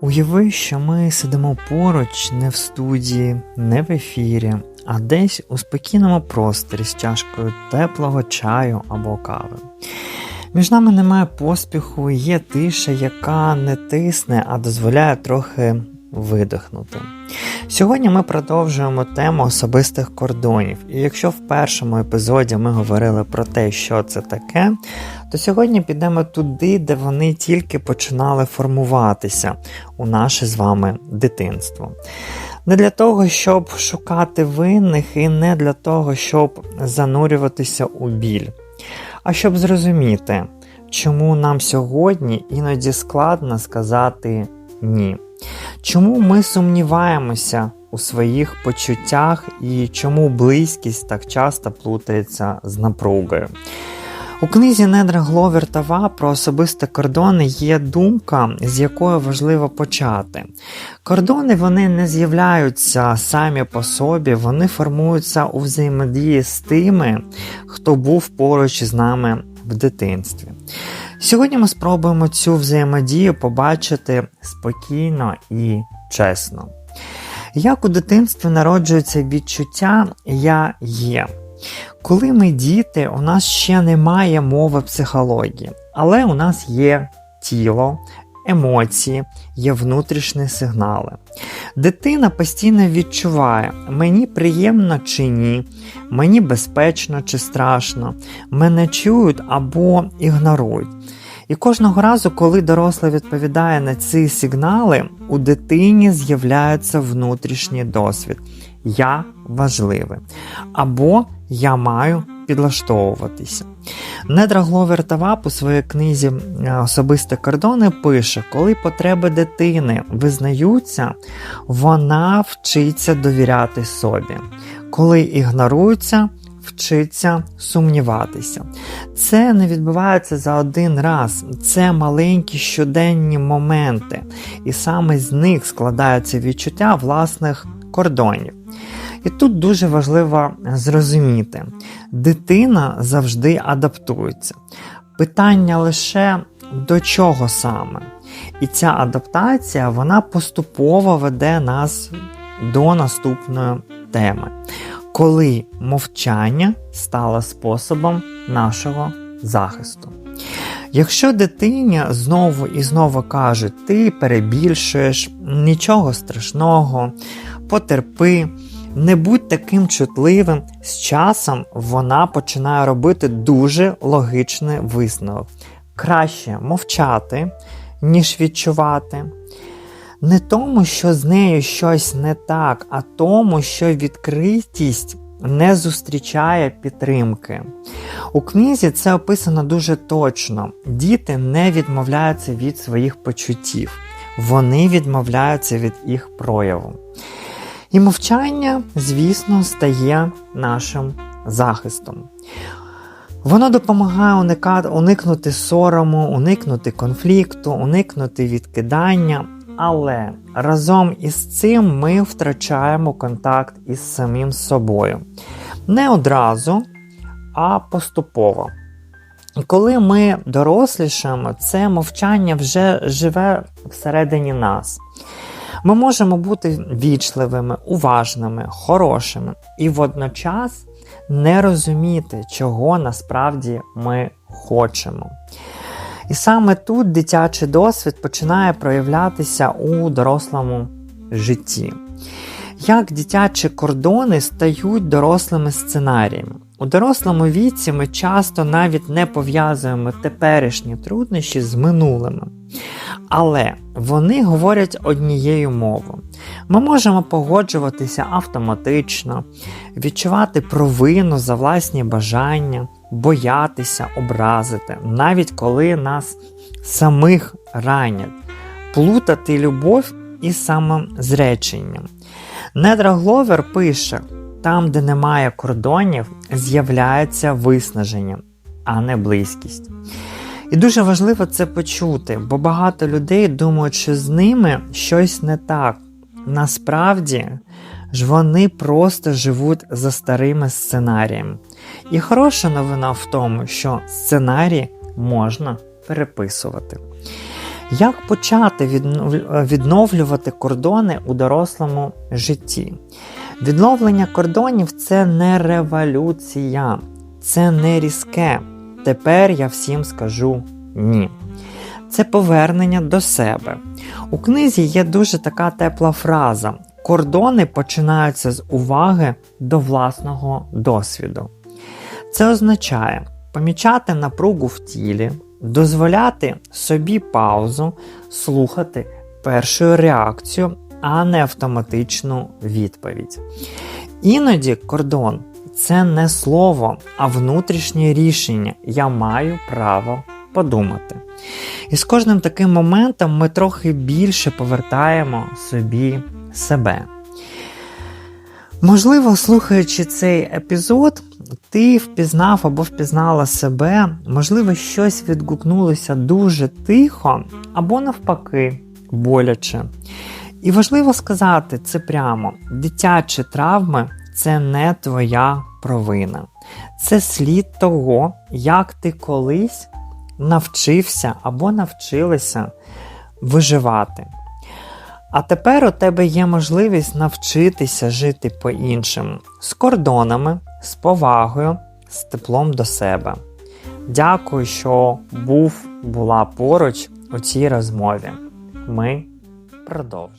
Уяви, що ми сидимо поруч не в студії, не в ефірі, а десь у спокійному просторі з чашкою теплого чаю або кави. Між нами немає поспіху, є тиша, яка не тисне, а дозволяє трохи видихнути. Сьогодні ми продовжуємо тему особистих кордонів, і якщо в першому епізоді ми говорили про те, що це таке, то сьогодні підемо туди, де вони тільки починали формуватися у наше з вами дитинство. Не для того, щоб шукати винних, і не для того, щоб занурюватися у біль, а щоб зрозуміти, чому нам сьогодні іноді складно сказати ні. Чому ми сумніваємося у своїх почуттях і чому близькість так часто плутається з напругою? У книзі Недра Гловер Тава про особисті кордони є думка, з якою важливо почати. Кордони вони не з'являються самі по собі, вони формуються у взаємодії з тими, хто був поруч з нами в дитинстві. Сьогодні ми спробуємо цю взаємодію побачити спокійно і чесно. Як у дитинстві народжується відчуття Я є. Коли ми діти, у нас ще немає мови психології, але у нас є тіло, емоції, є внутрішні сигнали. Дитина постійно відчуває, мені приємно чи ні, мені безпечно чи страшно, мене чують або ігнорують. І кожного разу, коли дорослий відповідає на ці сигнали, у дитині з'являється внутрішній досвід. Я важливий. Або я маю підлаштовуватися. Недра Гловер Тавап у своїй книзі е, Особисті кордони пише, коли потреби дитини визнаються, вона вчиться довіряти собі. Коли ігноруються, вчиться сумніватися. Це не відбувається за один раз, це маленькі щоденні моменти, і саме з них складається відчуття власних кордонів. І тут дуже важливо зрозуміти, дитина завжди адаптується. Питання лише до чого саме. І ця адаптація вона поступово веде нас до наступної теми, коли мовчання стало способом нашого захисту. Якщо дитині знову і знову кажуть, ти перебільшуєш, нічого страшного, потерпи, не будь таким чутливим, з часом вона починає робити дуже логічний висновок. Краще мовчати, ніж відчувати. Не тому, що з нею щось не так, а тому, що відкритість не зустрічає підтримки. У книзі це описано дуже точно. Діти не відмовляються від своїх почуттів, вони відмовляються від їх прояву. І мовчання, звісно, стає нашим захистом. Воно допомагає уникнути сорому, уникнути конфлікту, уникнути відкидання. Але разом із цим ми втрачаємо контакт із самим собою. Не одразу, а поступово. І коли ми дорослішаємо, це мовчання вже живе всередині нас. Ми можемо бути вічливими, уважними, хорошими і водночас не розуміти, чого насправді ми хочемо. І саме тут дитячий досвід починає проявлятися у дорослому житті. Як дитячі кордони стають дорослими сценаріями. У дорослому віці ми часто навіть не пов'язуємо теперішні труднощі з минулими. Але вони говорять однією мовою. Ми можемо погоджуватися автоматично, відчувати провину за власні бажання, боятися, образити, навіть коли нас самих ранять, плутати любов із самозреченням. Недра Гловер пише: там, де немає кордонів, з'являється виснаження, а не близькість. І дуже важливо це почути, бо багато людей думають, що з ними щось не так. Насправді ж вони просто живуть за старими сценаріями. І хороша новина в тому, що сценарії можна переписувати. Як почати відновлювати кордони у дорослому житті? Відновлення кордонів це не революція, це не різке. Тепер я всім скажу ні. Це повернення до себе. У книзі є дуже така тепла фраза: кордони починаються з уваги до власного досвіду. Це означає помічати напругу в тілі, дозволяти собі паузу, слухати першу реакцію, а не автоматичну відповідь. Іноді кордон це не слово, а внутрішнє рішення. Я маю право подумати. І з кожним таким моментом ми трохи більше повертаємо собі себе. Можливо, слухаючи цей епізод, ти впізнав або впізнала себе, можливо, щось відгукнулося дуже тихо, або навпаки, боляче. І важливо сказати це прямо: дитячі травми це не твоя провина. Це слід того, як ти колись навчився або навчилася виживати. А тепер у тебе є можливість навчитися жити по-іншому, з кордонами, з повагою, з теплом до себе. Дякую, що був, була поруч у цій розмові. Ми продовжуємо.